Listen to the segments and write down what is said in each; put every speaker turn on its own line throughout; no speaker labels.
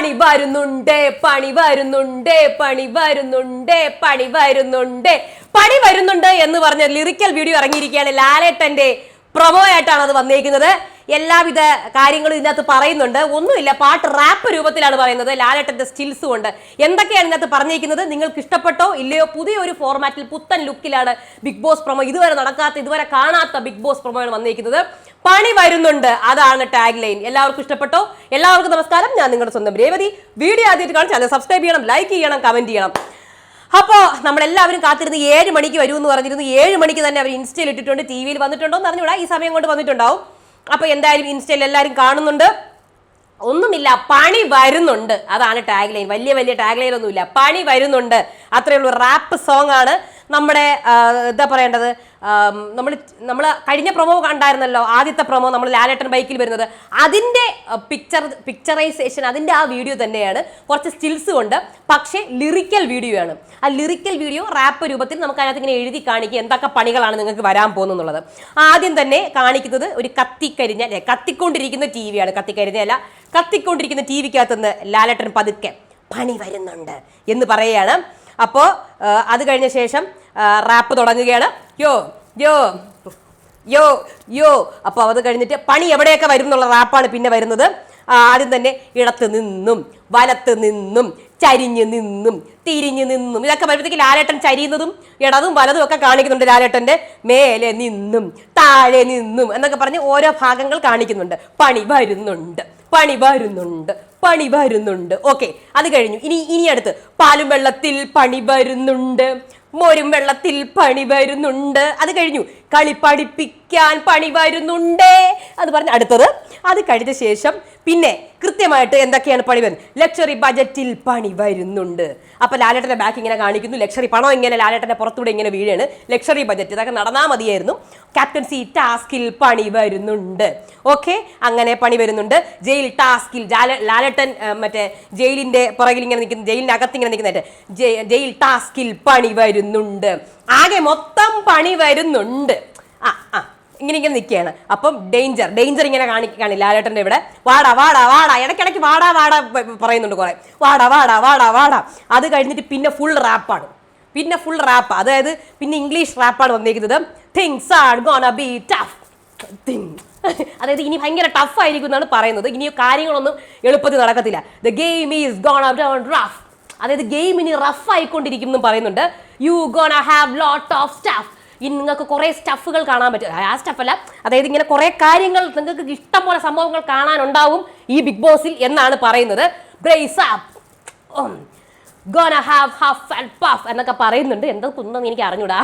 പണി വരുന്നുണ്ട് പണി വരുന്നുണ്ട് പണി വരുന്നുണ്ട് പണി വരുന്നുണ്ട്. പണി വരുന്നുണ്ട് എന്ന് പറഞ്ഞ ലിറിക്കൽ വീഡിയോ ഇറങ്ങിയിരിക്കുകയാണ് ലാലേട്ടന്റെ പ്രൊമോ ആയിട്ടാണ് അത് വന്നിരിക്കുന്നത് എല്ലാവിധ കാര്യങ്ങളും ഇതിനകത്ത് പറയുന്നുണ്ട്. ഒന്നുമില്ല പാട്ട് റാപ്പ് രൂപത്തിലാണ് പറയുന്നത് ലാലേട്ടന്റെ സ്റ്റിൽസ് ഉണ്ട് എന്തൊക്കെയാണ് ഇതിനകത്ത് പറഞ്ഞിരിക്കുന്നത് നിങ്ങൾക്ക് ഇഷ്ടപ്പെട്ടോ ഇല്ലയോ? പുതിയൊരു ഫോർമാറ്റിൽ പുത്തൻ ലുക്കിലാണ് ബിഗ് ബോസ് പ്രൊമോ ഇതുവരെ നടക്കാത്ത ഇതുവരെ കാണാത്ത ബിഗ് ബോസ് പ്രൊമോയാണ് വന്നിരിക്കുന്നത് പണി വരുന്നുണ്ട്. അതാണ് ടാഗ് ലൈൻ എല്ലാവർക്കും ഇഷ്ടപ്പെട്ടോ? എല്ലാവർക്കും നമസ്കാരം. ഞാൻ നിങ്ങളുടെ സ്വന്തം രേവതി. വീഡിയോ ആദ്യമായിട്ട് കാണാൻ ചാനൽ സബ്സ്ക്രൈബ് ചെയ്യണം ലൈക്ക് ചെയ്യണം കമന്റ് ചെയ്യണം. അപ്പോ നമ്മളെല്ലാവരും കാത്തിരുന്ന് ഏഴ് മണിക്ക് വരുമെന്ന് പറഞ്ഞിരുന്നു. ഏഴ് മണിക്ക് തന്നെ അവർ ഇൻസ്റ്റയിൽ ഇട്ടിട്ടുണ്ട്. ടി വിയിൽ വന്നിട്ടുണ്ടോ എന്ന് അറിഞ്ഞൂടാ ഈ സമയം കൊണ്ട് വന്നിട്ടുണ്ടാവും. അപ്പൊ എന്തായാലും ഇൻസ്റ്റയിൽ എല്ലാവരും കാണുന്നുണ്ട്. ഒന്നുമില്ല പണി വരുന്നുണ്ട്. അതാണ് ടാഗ് ലൈൻ വലിയ വലിയ ടാഗ് ലൈൻ ഒന്നുമില്ല. പണി വരുന്നുണ്ട്. അത്രയുള്ള റാപ്പ് സോങ് ആണ്. നമ്മുടെ എന്താ പറയേണ്ടത്? നമ്മൾ നമ്മൾ കഴിഞ്ഞ പ്രൊമോ കണ്ടായിരുന്നല്ലോ ആദ്യത്തെ പ്രൊമോ നമ്മൾ ലാലേട്ടൻ ബൈക്കിൽ വരുന്നത്. അതിന്റെ പിക്ചർ പിക്ചറൈസേഷൻ അതിന്റെ ആ വീഡിയോ തന്നെയാണ് കുറച്ച് സ്റ്റിൽസ് കൊണ്ട് പക്ഷേ ലിറിക്കൽ വീഡിയോ ആണ്. ആ ലിറിക്കൽ വീഡിയോ റാപ്പ് രൂപത്തിൽ നമുക്ക് അതിനകത്ത് ഇങ്ങനെ എഴുതി കാണിക്കുക എന്തൊക്കെ പണികളാണ് നിങ്ങൾക്ക് വരാൻ പോകുന്നുള്ളത്. ആദ്യം തന്നെ കാണിക്കുന്നത് ഒരു കത്തിക്കരിഞ്ഞ അല്ലെ കത്തിക്കൊണ്ടിരിക്കുന്ന ടി വിയാണ് കത്തിക്കരിഞ്ഞല്ല കത്തിക്കൊണ്ടിരിക്കുന്ന ടി വിക്കകത്തുനിന്ന് ലാലേട്ടൻ പതുക്കെ പണി വരുന്നുണ്ട് എന്ന് പറയുകയാണ്. അപ്പോൾ അത് കഴിഞ്ഞ ശേഷം റാപ്പ് തുടങ്ങുകയാണ്. യോ യോ യോ യോ. അപ്പോൾ അത് കഴിഞ്ഞിട്ട് പണി എവിടെയൊക്കെ വരും എന്നുള്ള റാപ്പാണ് പിന്നെ വരുന്നത്. ആദ്യം തന്നെ ഇടത്ത് നിന്നും വലത്ത് നിന്നും ചരിഞ്ഞ് നിന്നും തിരിഞ്ഞ് നിന്നും. ഇതൊക്കെ വരുമ്പോഴത്തേക്ക് ലാലേട്ടൻ ചരിയുന്നതും ഇടതും വലതും ഒക്കെ കാണിക്കുന്നുണ്ട് ലാലേട്ടന്റെ മേലെ നിന്നും താഴെ നിന്നും എന്നൊക്കെ പറഞ്ഞ് ഓരോ ഭാഗങ്ങൾ കാണിക്കുന്നുണ്ട്. പണി വരുന്നുണ്ട് പണി വരുന്നുണ്ട് പണി വരുന്നുണ്ട്. ഓക്കെ അത് കഴിഞ്ഞു. ഇനി ഇനി അടുത്ത്. പാലും വെള്ളത്തിൽ പണി വരുന്നുണ്ട്. മോരും വെള്ളത്തിൽ പണി വരുന്നുണ്ട്. അത് കഴിഞ്ഞു. കളി പഠിപ്പിക്കാൻ പണി വരുന്നുണ്ടേ അത് പറഞ്ഞ് അടുത്തത്. അത് കഴിഞ്ഞ ശേഷം പിന്നെ കൃത്യമായിട്ട് എന്തൊക്കെയാണ് പണി വരുന്നത് ലക്ഷറി ബജറ്റിൽ പണി വരുന്നുണ്ട്. അപ്പൊ ലാലേട്ടന്റെ ബാക്ക് ഇങ്ങനെ കാണിക്കുന്നു. ലക്ഷറി പണം ഇങ്ങനെ ലാലേട്ടന്റെ പുറത്തൂടെ ഇങ്ങനെ വീഴാണ്? ലക്ഷറി ബജറ്റ് ഇതൊക്കെ നടന്നാൽ മതിയായിരുന്നു. ക്യാപ്റ്റൻസി ടാസ്കിൽ പണി വരുന്നുണ്ട്. ഓക്കെ അങ്ങനെ പണി വരുന്നുണ്ട്. ജയിൽ ടാസ്കിൽ ലാലേട്ടൻ മറ്റേ ജയിലിന്റെ പുറകിൽ ഇങ്ങനെ നിൽക്കുന്നു ജയിലിന്റെ അകത്ത് ഇങ്ങനെ നിൽക്കുന്നേറ്റ് ജയിൽ ടാസ്കിൽ പണി വരുന്നുണ്ട്. ആകെ മൊത്തം പണി വരുന്നുണ്ട്. ആ ആ ഇങ്ങനെ ഇങ്ങനെ നിൽക്കുകയാണ്. അപ്പം ഡേഞ്ചർ ഡേഞ്ചർ ഇങ്ങനെ കാണിക്കുകയാണ് ലാലേട്ടന്റെ ഇവിടെ. വാടാ വാടാ വാടാ ഇടയ്ക്കിടയ്ക്ക് വാടാ വാടാ പറയുന്നുണ്ട് കുറെ. വാടാ വാടാ വാടാ വാടാ. അത് കഴിഞ്ഞിട്ട് പിന്നെ ഫുൾ റാപ്പാണ് പിന്നെ ഫുൾ റാപ്പ് അതായത് പിന്നെ ഇംഗ്ലീഷ് റാപ്പാണ് വന്നിരിക്കുന്നത്. Things are gonna be tough അതായത് ഇനി ഭയങ്കര ടഫ് ആയിരിക്കും എന്നാണ് പറയുന്നത്. ഇനി കാര്യങ്ങളൊന്നും എളുപ്പത്തിൽ നടക്കത്തില്ല. The game is gonna rough അതായത് ഗെയിം ഇനി റഫ് ആയിക്കൊണ്ടിരിക്കും എന്നും പറയുന്നുണ്ട്. You gonna have lot of stuff ഇനി നിങ്ങൾക്ക് കുറേ സ്റ്റഫുകൾ കാണാൻ പറ്റും. ആ അല്ല. അതായത് ഇങ്ങനെ കുറേ കാര്യങ്ങൾ നിങ്ങൾക്ക് ഇഷ്ടം പോലെ സംഭവങ്ങൾ കാണാനുണ്ടാവും ഈ ബിഗ് ബോസിൽ എന്നാണ് പറയുന്നത്. Brace gonna have huff and puff എന്നൊക്കെ പറയുന്നുണ്ട്. എന്താ കുന്നെന്ന് എനിക്ക് അറിഞ്ഞൂടാ.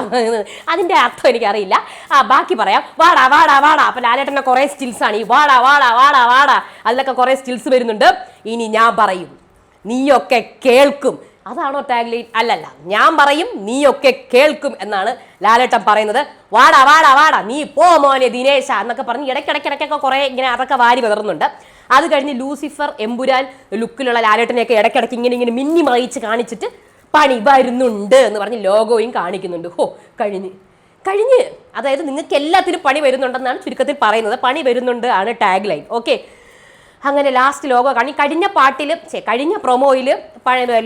അതിന്റെ അർത്ഥം എനിക്കറിയില്ല. ആ ബാക്കി പറയാം. വാടാ വാടാ വാടാ. അപ്പൊ ലാലേട്ടന്റെ കുറേ ആണ് ഈ വാടാ വാടാ വാടാ വാടാ. അതിലൊക്കെ കുറേ സ്റ്റിൽസ് വരുന്നുണ്ട്. ഇനി ഞാൻ പറയും. നീയൊക്കെ കേൾക്കും. അതാണോ ടാഗ് ലൈൻ അല്ലല്ല. ഞാൻ പറയും നീയൊക്കെ കേൾക്കും എന്നാണ് ലാലേട്ടൻ പറയുന്നത്. വാടാ വാടാ വാടാ. നീ പോ മോനെ ദിനേശ എന്നൊക്കെ പറഞ്ഞ് ഇടയ്ക്കിടയ്ക്കിടയ്ക്കൊക്കെ കുറേ ഇങ്ങനെ അതൊക്കെ വാരി വിതറുന്നുണ്ട്. അത് കഴിഞ്ഞ് ലൂസിഫർ എമ്പുരാൻ ലുക്കിലുള്ള ലാലേട്ടനെയൊക്കെ ഇടയ്ക്കിടയ്ക്ക് ഇങ്ങനെ ഇങ്ങനെ മിന്നി മറിയിച്ച് കാണിച്ചിട്ട് പണി വരുന്നുണ്ട് എന്ന് പറഞ്ഞ് ലോഗോയും കാണിക്കുന്നുണ്ട്. ഹോ കഴിഞ്ഞ്. കഴിഞ്ഞ്. അതായത് നിങ്ങൾക്ക് എല്ലാത്തിനും പണി വരുന്നുണ്ടെന്നാണ് ചുരുക്കത്തിൽ പറയുന്നത്. പണി വരുന്നുണ്ട് ആണ് ടാഗ് ലൈൻ ഓക്കെ അങ്ങനെ ലാസ്റ്റ് ലോഗോ കാണി. കഴിഞ്ഞ പാട്ടിൽ ചേ കഴിഞ്ഞ പ്രൊമോയിൽ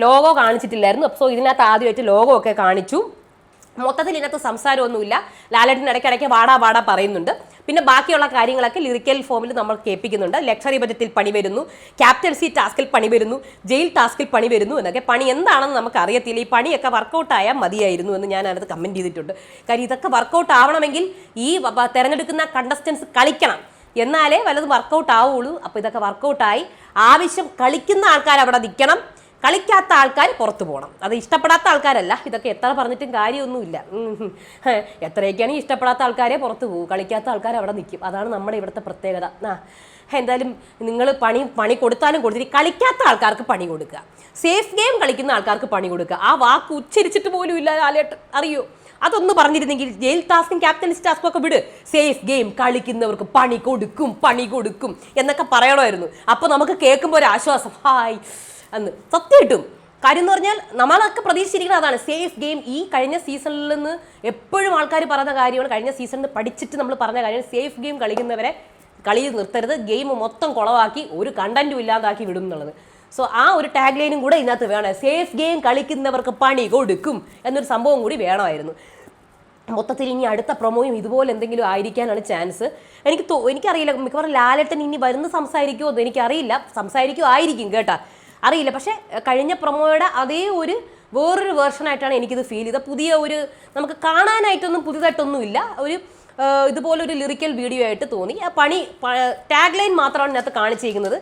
ലോഗോ കാണിച്ചിട്ടില്ലായിരുന്നു. സോ ഇതിനകത്ത് ആദ്യമായിട്ട് ലോഗോ ഒക്കെ കാണിച്ചു. മൊത്തത്തിൽ ഇതിനകത്ത് സംസാരമൊന്നുമില്ല. ലാലേട്ടിന്റെ ഇടയ്ക്കിടയ്ക്ക് വാടാ വാടാ പറയുന്നുണ്ട്. പിന്നെ ബാക്കിയുള്ള കാര്യങ്ങളൊക്കെ ലിറിക്കൽ ഫോമിൽ നമ്മൾ കേൾപ്പിക്കുന്നുണ്ട്. ലക്ഷറി ബജറ്റിൽ പണി വരുന്നു. ക്യാപ്റ്റൻസി ടാസ്കിൽ പണി വരുന്നു. ജയിൽ ടാസ്കിൽ പണി വരുന്നു എന്നൊക്കെ. പണി എന്താണെന്ന് നമുക്ക് അറിയത്തില്ല. ഈ പണിയൊക്കെ വർക്കൗട്ട് ആയാൽ മതിയായിരുന്നു എന്ന് ഞാൻ അതിനകത്ത് കമന്റ് ചെയ്തിട്ടുണ്ട്. കാര്യം ഇതൊക്കെ വർക്കൗട്ട് ആവണമെങ്കിൽ ഈ തിരഞ്ഞെടുക്കുന്ന കണ്ടസ്റ്റൻസ് കളിക്കണം. എന്നാലേ വല്ലത് വർക്കൗട്ട് ആവുള്ളൂ. അപ്പോൾ ഇതൊക്കെ വർക്കൗട്ടായി ആവശ്യം കളിക്കുന്ന ആൾക്കാർ അവിടെ നിൽക്കണം. കളിക്കാത്ത ആൾക്കാർ പുറത്തു പോകണം അത് ഇഷ്ടപ്പെടാത്ത ആൾക്കാരല്ല. ഇതൊക്കെ എത്ര പറഞ്ഞിട്ടും കാര്യമൊന്നുമില്ല. എത്രയൊക്കെയാണ് ഇഷ്ടപ്പെടാത്ത ആൾക്കാരെ പുറത്തു പോകും. കളിക്കാത്ത ആൾക്കാർ അവിടെ നിൽക്കും. അതാണ് നമ്മുടെ ഇവിടുത്തെ പ്രത്യേകത. ആ. എന്തായാലും നിങ്ങൾ പണി പണി കൊടുത്താലും കൊടുത്തിട്ട് കളിക്കാത്ത ആൾക്കാർക്ക് പണി കൊടുക്കുക. സേഫ് ഗെയിം കളിക്കുന്ന ആൾക്കാർക്ക് പണി കൊടുക്കുക. ആ വാക്ക് ഉച്ചരിച്ചിട്ട് പോലും ഇല്ല ആലേട്ട് അറിയോ? അതൊന്ന് പറഞ്ഞിരുന്നെങ്കിൽ ജയിൽ ടാസ്കും ക്യാപ്റ്റൻസ് ടാസ്കും ഒക്കെ വിട്. സേഫ് ഗെയിം കളിക്കുന്നവർക്ക് പണി കൊടുക്കും പണി കൊടുക്കും എന്നൊക്കെ പറയണമായിരുന്നു. അപ്പോൾ നമുക്ക് കേൾക്കുമ്പോൾ ഒരു ആശ്വാസം. ഹായ് എന്ന്. സത്യം കിട്ടും കാര്യം എന്ന് പറഞ്ഞാൽ നമ്മളൊക്കെ പ്രതീക്ഷിച്ചിരിക്കുന്നത് അതാണ്. സേഫ് ഗെയിം ഈ കഴിഞ്ഞ സീസണിൽ നിന്ന് എപ്പോഴും ആൾക്കാർ പറഞ്ഞ കാര്യമാണ്. കഴിഞ്ഞ സീസണിൽ പഠിച്ചിട്ട് നമ്മൾ പറഞ്ഞ കാര്യം സേഫ് ഗെയിം കളിക്കുന്നവരെ കളി നിർത്തരുത്. ഗെയിം മൊത്തം കുളവാക്കി ഒരു കണ്ടന്റും ഇല്ലാതാക്കി വിടും എന്നുള്ളത്. സോ ആ ഒരു ടാഗ് ലൈനും കൂടെ ഇതിനകത്ത് വേണം. സേഫ് ഗെയിം കളിക്കുന്നവർക്ക് പണി കൊടുക്കും എന്നൊരു സംഭവം കൂടി വേണമായിരുന്നു. മൊത്തത്തിൽ ഇനി അടുത്ത പ്രൊമോയും ഇതുപോലെ എന്തെങ്കിലും ആയിരിക്കാനാണ് ചാൻസ് എനിക്ക് തോ എനിക്കറിയില്ല മിക്കവാറും ലാലേട്ടൻ ഇനി വരുന്ന സംസാരിക്കുമോ എന്ന് എനിക്കറിയില്ല. സംസാരിക്കുമോ ആയിരിക്കും കേട്ടാ. അറിയില്ല പക്ഷേ കഴിഞ്ഞ പ്രൊമോയുടെ അതേ ഒരു വേറൊരു വേർഷനായിട്ടാണ് എനിക്കിത് ഫീൽ ചെയ്തത്. പുതിയ ഒരു നമുക്ക് കാണാനായിട്ടൊന്നും പുതിയതായിട്ടൊന്നും ഇല്ല ഒരു ഇതുപോലൊരു ലിറിക്കൽ വീഡിയോ ആയിട്ട് തോന്നി. പണി ടാഗ് ലൈൻ മാത്രമാണ് ഇതിനകത്ത് കാണിച്ചിരിക്കുന്നത്.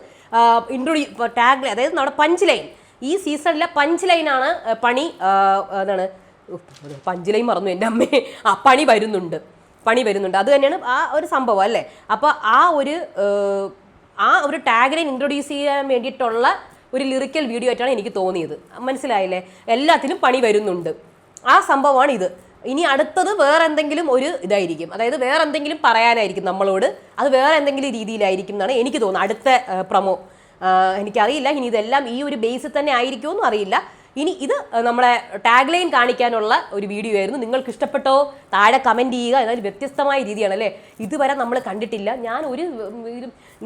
ഇൻട്രൊഡ്യൂ ടാഗ് അതായത് നമ്മുടെ പഞ്ച് ലൈൻ ഈ സീസണിലെ പഞ്ച് ലൈനാണ് പണി എന്താണ് പഞ്ച് ലൈൻ മറന്നു എന്റെ അമ്മേ. ആ പണി വരുന്നുണ്ട്. പണി വരുന്നുണ്ട്. അത് തന്നെയാണ് ആ ഒരു സംഭവം അല്ലേ? അപ്പോൾ ആ ഒരു ആ ഒരു ടാഗ് ലൈൻ ഇൻട്രൊഡ്യൂസ് ചെയ്യാൻ വേണ്ടിയിട്ടുള്ള ഒരു ലിറിക്കൽ വീഡിയോ ആയിട്ടാണ് എനിക്ക് തോന്നിയത്. മനസ്സിലായില്ലേ? എല്ലാത്തിനും പണി വരുന്നുണ്ട്. ആ സംഭവമാണ് ഇത്. ഇനി അടുത്തത് വേറെ എന്തെങ്കിലും ഒരു ഇതായിരിക്കും. അതായത് വേറെ എന്തെങ്കിലും പറയാനായിരിക്കും നമ്മളോട്. അത് വേറെ എന്തെങ്കിലും രീതിയിലായിരിക്കും എന്നാണ് എനിക്ക് തോന്നുന്നത്. അടുത്ത പ്രമോ. എനിക്കറിയില്ല. ഇനി ഇതെല്ലാം ഈ ഒരു ബേസിൽ തന്നെ ആയിരിക്കുമെന്നും അറിയില്ല. ഇനി ഇത് നമ്മളെ ടാഗ് ലൈൻ കാണിക്കാനുള്ള ഒരു വീഡിയോ ആയിരുന്നു. നിങ്ങൾക്ക് ഇഷ്ടപ്പെട്ടോ? താഴെ കമന്റ് ചെയ്യുക. അതായത് വ്യത്യസ്തമായ രീതിയാണ് അല്ലേ? ഇതുവരെ നമ്മൾ കണ്ടിട്ടില്ല. ഞാൻ ഒരു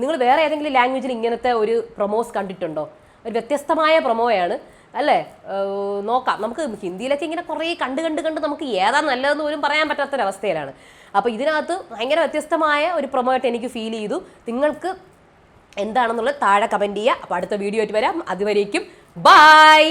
നിങ്ങൾ വേറെ ഏതെങ്കിലും ലാംഗ്വേജിൽ ഇങ്ങനത്തെ ഒരു പ്രൊമോസ് കണ്ടിട്ടുണ്ടോ? ഒരു വ്യത്യസ്തമായ പ്രൊമോയാണ് അല്ലേ? നോക്കാം. നമുക്ക് ഹിന്ദിയിലൊക്കെ ഇങ്ങനെ കുറേ കണ്ട് കണ്ട് കണ്ട് നമുക്ക് ഏതാ നല്ലതെന്ന് പോലും പറയാൻ പറ്റാത്തൊരവസ്ഥയിലാണ്. അപ്പോൾ ഇതിനകത്ത് ഭയങ്കര വ്യത്യസ്തമായ ഒരു പ്രൊമോട്ട് എനിക്ക് ഫീൽ ചെയ്തു. നിങ്ങൾക്ക് എന്താണെന്നുള്ളത് താഴെ കമന്റ് ചെയ്യുക. അപ്പോൾ അടുത്ത വീഡിയോ ആയിട്ട് വരാം. അതുവരേക്കും ബൈ